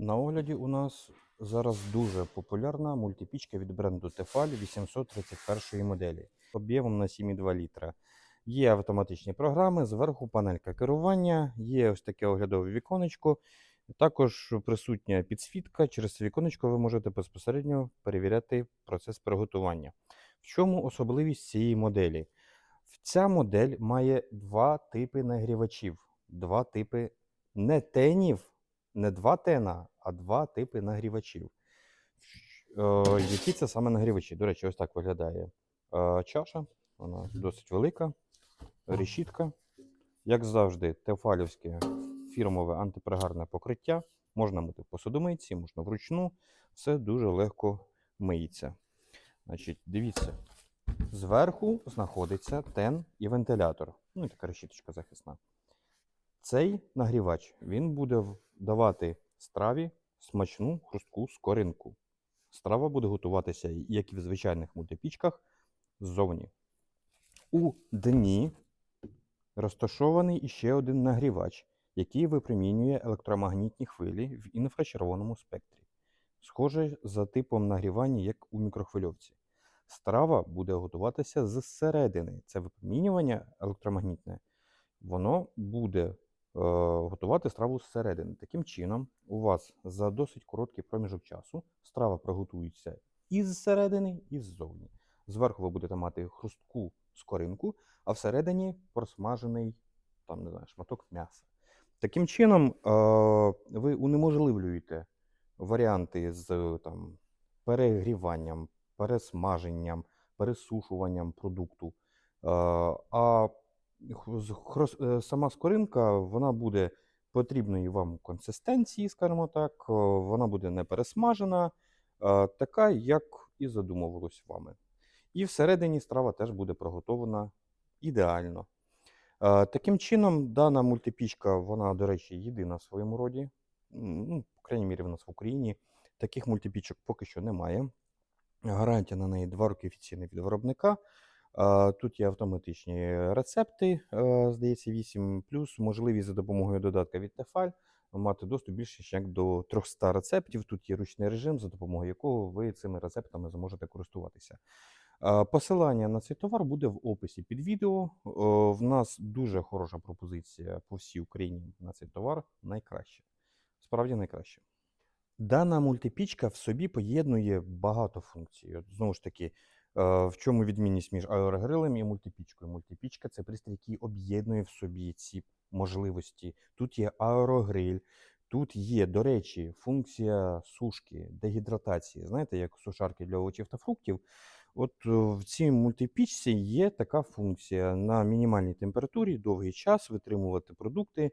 На огляді у нас зараз дуже популярна мультипічка від бренду Tefal 831 моделі об'ємом на 7,2 літра. Є автоматичні програми, зверху панелька керування, є ось таке оглядове віконечко. Також присутня підсвітка. Через це віконечко ви можете безпосередньо перевіряти процес приготування. В чому особливість цієї моделі? Ця модель має два типи нагрівачів, два типи не тенів, не два тена, а два типи нагрівачів. Е, які це саме нагрівачі? До речі, ось так виглядає е, чаша. Вона досить велика, решітка. Як завжди, тефалівське фірмове антипригарне покриття. Можна мити в посудомийці, можна вручну. Все дуже легко миється. Значить, дивіться, зверху знаходиться тен і вентилятор. Ну і така решіточка захисна. Цей нагрівач він буде давати страві смачну хрустку скоринку. Страва буде готуватися, як і в звичайних мультипічках, ззовні. У дні розташований іще один нагрівач, який випромінює електромагнітні хвилі в інфрачервоному спектрі. Схоже за типом нагрівання, як у мікрохвильовці. Страва буде готуватися зсередини. Це випромінювання електромагнітне, воно буде готувати страву зсередини. Таким чином, у вас за досить короткий проміжок часу страва приготується і зсередини, і ззовні. Зверху ви будете мати хрустку скоринку, а всередині просмажений там, не знаю, шматок м'яса. Таким чином, е, ви унеможливлюєте варіанти з там, перегріванням, пересмаженням, пересушуванням продукту. Сама скоринка вона буде потрібної вам консистенції, скажімо так, е, вона буде не пересмажена, е, така, як і задумувалось вами. І всередині страва теж буде приготована ідеально. Е, Таким чином, дана мультипічка, вона, до речі, єдина в своєму роді. Ну, по крайній мірі, в нас в Україні. Таких мультипічок поки що немає. Гарантія на неї 2 роки офіційна від виробника. Тут є автоматичні рецепти, е, здається, 8, плюс можливість за допомогою додатка від Tefal мати доступ більше як до 300 рецептів. Тут є ручний режим, за допомогою якого ви цими рецептами зможете користуватися. Посилання на цей товар буде в описі під відео. Е, В нас дуже хороша пропозиція по всій Україні на цей товар. Найкраще. Справді найкраще. Дана мультипічка в собі поєднує багато функцій. От, знову ж таки, в чому відмінність між аерогрилем і мультипічкою? Мультипічка це пристрій, який об'єднує в собі ці можливості. Тут є аерогриль, тут є, до речі, функція сушки, дегідратації. Знаєте, як сушарки для овочів та фруктів. От е, в цій мультипічці є така функція на мінімальній температурі довгий час витримувати продукти,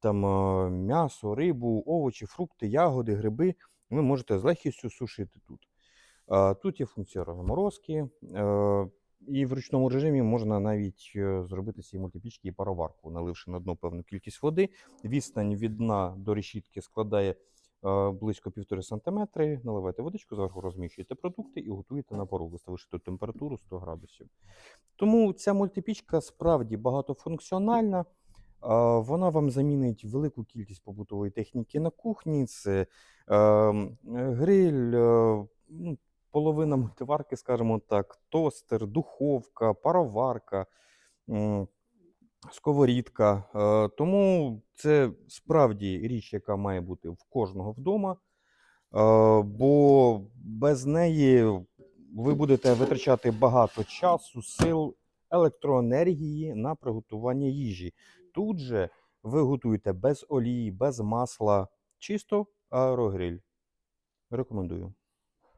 там е, м'ясо, рибу, овочі, фрукти, ягоди, гриби. Ви можете з легкістю сушити тут. Тут є функція розморозки, е, і в ручному режимі можна навіть е, зробити цієї мультипічки і пароварку, наливши на дно певну кількість води. Відстань від дна до решітки складає е, близько 1,5 см. Наливаєте водичку, зверху розміщуєте продукти і готуєте на пару, виставивши тут температуру 100 градусів. Тому ця мультипічка справді багатофункціональна. Вона вам замінить велику кількість побутової техніки на кухні. Це е, гриль, ну, половина мультиварки, скажімо так, тостер, духовка, пароварка, сковорідка. Е, Тому це справді річ, яка має бути в кожного вдома. Е, Бо без неї ви будете витрачати багато часу, сил, електроенергії на приготування їжі. Тут же ви готуєте без олії, без масла, чисто аерогриль. Рекомендую.